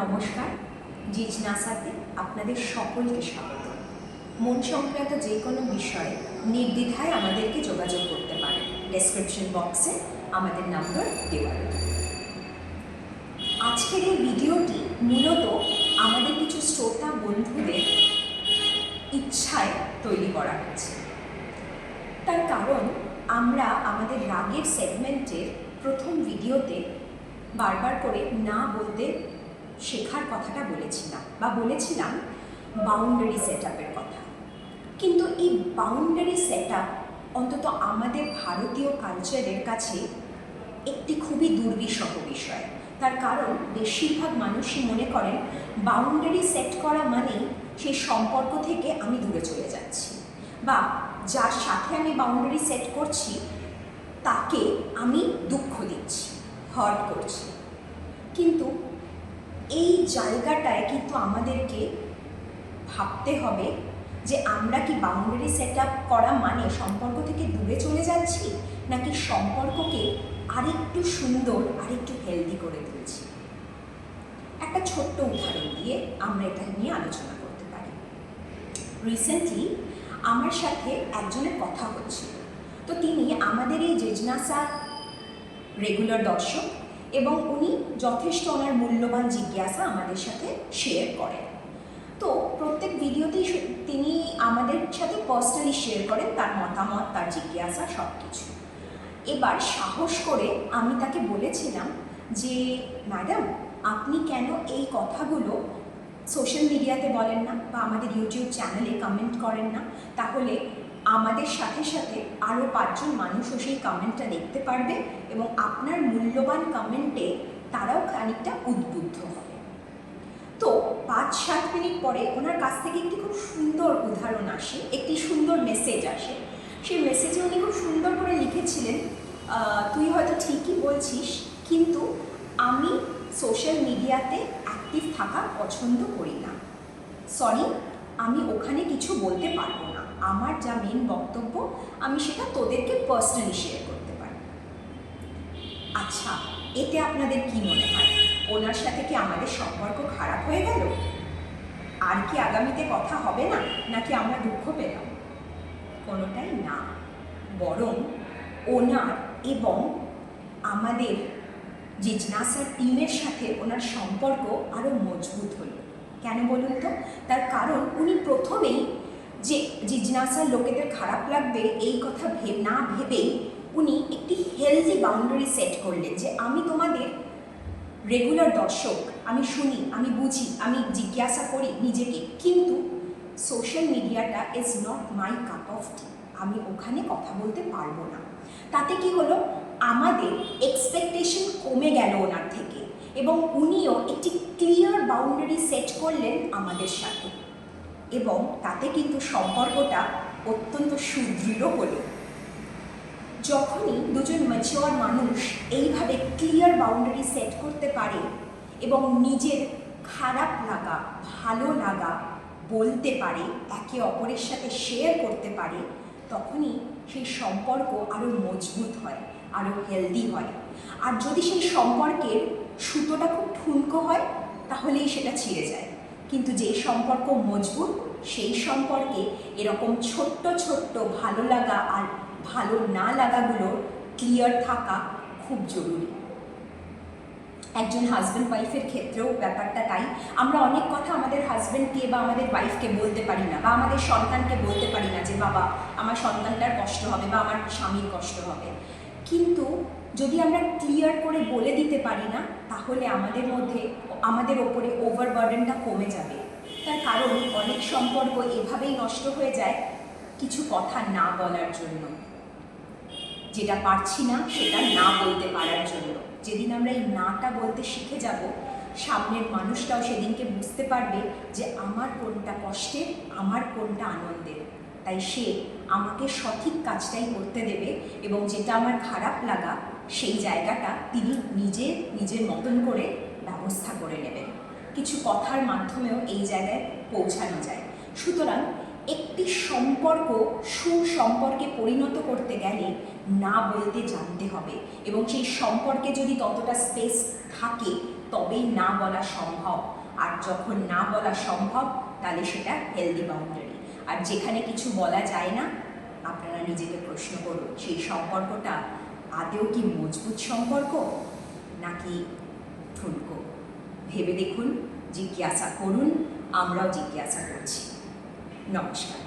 নমস্কার জিজনাসাতে আপনাদের সকলকে স্বাগত। মন সংক্রান্ত যে কোনো বিষয়ে নির্দ্বিধায় আমাদেরকে যোগাযোগ করতে পারেন। ডেসক্রিপশন বক্সে আমাদের নাম্বার দেওয়া আজকের এই ভিডিওটি মূলত আমাদের কিছু শ্রোতা বন্ধুদের ইচ্ছায় তৈরি করা হয়েছে। তার কারণ, আমরা আমাদের রাগের সেগমেন্টের প্রথম ভিডিওতে বারবার করে না বলতে শেখার কথাটা বলেছিলাম বা বলেছিলাম বাউন্ডারি সেট আপের কথা। কিন্তু এই বাউন্ডারি সেট আপ অন্তত আমাদের ভারতীয় কালচারের কাছে একটি খুবই দুর্বিষহ বিষয়। তার কারণ বেশিরভাগ মানুষই মনে করেন বাউন্ডারি সেট করা মানেই সেই সম্পর্ক থেকে আমি দূরে চলে যাচ্ছি বা যার সাথে আমি বাউন্ডারি সেট করছি তাকে আমি দুঃখ দিচ্ছি হার্ট করছি। জায়গাটায় কিন্তু আমাদেরকে ভাবতে হবে যে আমরা কি বাউন্ডারি সেট আপ করা মানে সম্পর্ক থেকে দূরে চলে যাচ্ছি, নাকি সম্পর্ককে আরেকটু সুন্দর, আরেকটু হেলদি করে তুলছি? একটা ছোট্ট উদাহরণ দিয়ে আমরা এটা নিয়ে আলোচনা করতে পারি। রিসেন্টলি আমার সাথে একজনের কথা হচ্ছিল। তো তিনি আমাদের এই জেজনাসা রেগুলার দর্শক এবং উনি যথেষ্ট ওনার মূল্যবান জিজ্ঞাসা আমাদের সাথে শেয়ার করেন। তো প্রত্যেক ভিডিওতেই তিনি আমাদের সাথে পার্সোনালি শেয়ার করেন তার মতামত, তার জিজ্ঞাসা সব কিছু এবার সাহস করে আমি তাকে বলেছিলাম যে, ম্যাডাম, আপনি কেন এই কথাগুলো সোশ্যাল মিডিয়াতে বলেন না বা আমাদের ইউটিউব চ্যানেলে কমেন্ট করেন না? তাহলে আমাদের সাথে সাথে আরও পাঁচজন মানুষও সেই কমেন্টটা দেখতে পারবে এবং আপনার মূল্যবান কমেন্টে তারাও খানিকটা উদ্বুদ্ধ হবে। তো পাঁচ, সাত মিনিট পরে ওনার কাছ থেকে একটি খুব সুন্দর উদাহরণ আসে, একটি সুন্দর মেসেজ আসে। সেই মেসেজে উনি খুব সুন্দর করে লিখেছিলেন তুই হয়তো ঠিকই বলছিস, কিন্তু আমি সোশ্যাল মিডিয়াতে অ্যাক্টিভ থাকা পছন্দ করি না। সরি আমি ওখানে কিছু বলতে পারব না। আমার যা মেন বক্তব্য, আমি সেটা তোদেরকে পার্সোনালি শেয়ার করতে পারি আচ্ছা এতে আপনাদের কি মনে হয়? ওনার সাথে কি আমাদের সম্পর্ক খারাপ হয়ে গেল? আর কি আগামীতে কথা হবে না, নাকি আমরা দুঃখ পেলাম? কোনোটাই না। বরং ওনার এবং আমাদের যে জিজনাসার টিমের সাথে ওনার সম্পর্ক আরও মজবুত হলো। কেন বলুন তো? তার কারণ উনি প্রথমেই যে জিজনাসার লোকেদের খারাপ লাগবে এই কথা ভেব, না ভেবেই উনি একটি হেলদি বাউন্ডারি সেট করলেন যে আমি তোমাদের রেগুলার দর্শক, আমি শুনি, আমি বুঝি, আমি জিজ্ঞাসা করি নিজেকে। কিন্তু সোশ্যাল মিডিয়াটা is not my cup of tea আমি ওখানে কথা বলতে পারব না। তাতে কি হলো? আমাদের এক্সপেকটেশন কমে গেল ওনার থেকে। এবং উনিও একটি ক্লিয়ার বাউন্ডারি সেট করলেন আমাদের সাথে। এবং তাতে কিন্তু সম্পর্কটা অত্যন্ত সুদৃঢ় হলো। যখনই দুজন ম্যাচিওর মানুষ এইভাবে ক্লিয়ার বাউন্ডারি সেট করতে পারে এবং নিজের খারাপ লাগা, ভালো লাগা বলতে পারে, একে অপরের সাথে শেয়ার করতে পারে, তখনই সেই সম্পর্ক আরও মজবুত হয় আরও হেলদি হয়। আর যদি সেই সম্পর্কের সুতোটা খুব ঠুনকো হয় তাহলেই সেটা ছিঁড়ে যায়। কিন্তু যে সম্পর্ক মজবুত, সেই সম্পর্কে এরকম ছোট্ট ছোট্ট, ভালো লাগা আর ভালো না লাগাগুলো ক্লিয়ার থাকা খুব জরুরি। একজন হাজব্যান্ড ওয়াইফের ক্ষেত্রেও ব্যাপারটা তাই। আমরা অনেক কথা আমাদের হাজব্যান্ডকে বা আমাদের ওয়াইফকে বলতে পারি না বা আমাদের সন্তানকে বলতে পারি না যে, বাবা, আমার সন্তানটার কষ্ট হবে বা আমার স্বামীর কষ্ট হবে। কিন্তু যদি আমরা ক্লিয়ার করে বলে দিতে পারি না তাহলে আমাদের মধ্যে, আমাদের ওপরে ওভারবার্ডেনটা কমে যাবে। তার কারণ, অনেক সম্পর্ক এভাবেই নষ্ট হয়ে যায় কিছু কথা না বলার জন্য। যেটা পারছি না, সেটা না বলতে পারার জন্য। যেদিন আমরা এই নাটা বলতে শিখে যাব, সামনের মানুষটাও সেদিনকে বুঝতে পারবে যে আমার কোনটা কষ্টের, আমার কোনটা আনন্দের। তাই সে আমাকে সঠিক কাজটাই করতে দেবে এবং যেটা আমার খারাপ লাগা, সেই জায়গাটা তিনি নিজে, নিজের মতন করে ব্যবস্থা করে নেবেন। কিছু কথার মাধ্যমেও এই জায়গায় পৌঁছানো যায়। সুতরাং একটি সম্পর্ক সুসম্পর্কে পরিণত করতে গেলে না বলতে জানতে হবে এবং সেই সম্পর্কে যদি ততটা স্পেস থাকে, তবেই না বলা সম্ভব। আর যখন না বলা সম্ভব, তাহলে সেটা হেলদি বাউন্ডারি আর যেখানে কিছু বলা যায় না, আপনারা নিজেকে প্রশ্ন করুন সেই সম্পর্কটা আদেও কি মজবুত সম্পর্ক নাকি ঠুনকো? ভেবে দেখুন, জিজ্ঞাসা করুন, আমরাও জিজ্ঞাসা করছি। নমস্কার।